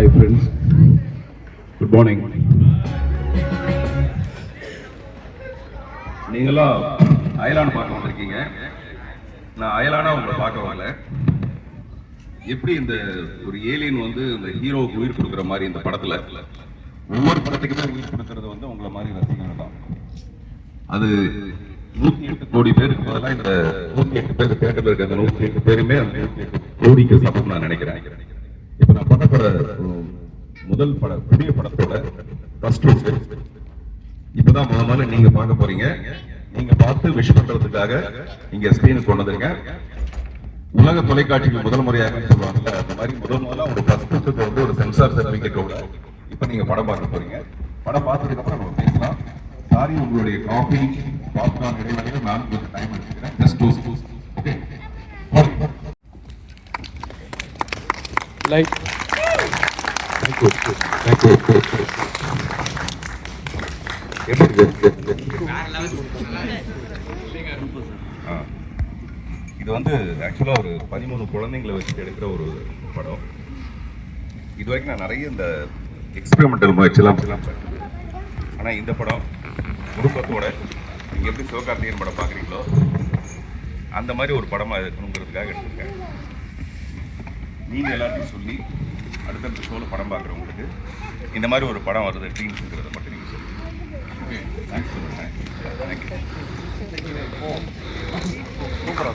Hi friends good morning நீங்களாம் அயலான் பார்க்க வந்திருக்கீங்க. நான் அயலானா உங்களை பார்க்க வரல. எப்படி இந்த ஒரு ஏலியன் வந்து இந்த ஹீரோவுக்கு உயிர் கொடுக்குற மாதிரி இந்த படத்துல? ஒவ்வொரு படத்துக்குமே உயிர் கொடுக்கறது வந்து உங்களை மாதிரி ரசிகர்கள் தான். அது நூத்தி எட்டு கோடி பேருக்கு பதிலாக இந்த நூத்தி எட்டு பேருக்கு தேட்டர்ல இருக்க அந்த நூத்தி எட்டு பேருமே அந்த நூத்தி எட்டு கோடிக்கு சமம் நான் நினைக்கிறேன். இப்ப நான் பண்ண முதல் பட புதிய படத்தோட ஃபர்ஸ்ட் இப்பதான் முத முதல்ல நீங்க பார்க்க போறீங்க. நீங்க பார்த்து விஷ் பண்றதுக்காக இங்க ஸ்கிரீனுக்கு கொண்டு வந்துருங்க உலக தொலைக்காட்சிக்கு முதல் முறையாக சொல்லுவாங்கல்ல அந்த மாதிரி முதல் முதல்ல ஒரு ஃபர்ஸ்ட் வந்து ஒரு சென்சார் சர்டிபிகேட்டோட இப்ப நீங்க படம் பார்க்க போறீங்க. படம் பார்த்ததுக்கு அப்புறம் நம்ம பேசலாம். சாரி உங்களுடைய காஃபி பாப்கார்ன் இடைவெளியில் நான் கொஞ்சம் டைம் எடுத்துக்கிறேன். Just two okay light ah. இது வந்து ஆக்சுவலாக ஒரு பதிமூணு குழந்தைங்களை வச்சுட்டு எடுக்கிற ஒரு படம் இது வரைக்கும் நான் நிறைய இந்த எக்ஸ்பெரிமெண்டல் முயற்சியெல்லாம் பார்த்துருக்கேன் ஆனால் இந்த படம் குடும்பத்தோட நீங்கள் எப்படி சிவகார்த்திகேயன் படம் பார்க்குறீங்களோ அந்த மாதிரி ஒரு படமாக இருக்கணுங்கிறதுக்காக எடுத்திருக்கேன் நீங்கள் எல்லாத்தையும் சொல்லி அடுத்தடுத்த ஷோல படம் பார்க்குறவங்களுக்கு இந்த மாதிரி ஒரு படம் வருது ட்ரீம்ஸுங்கிறத மட்டும் நீங்கள் சொல்லுங்கள் ஓகே தேங்க்ஸ் தேங்க்யூ சூப்பராக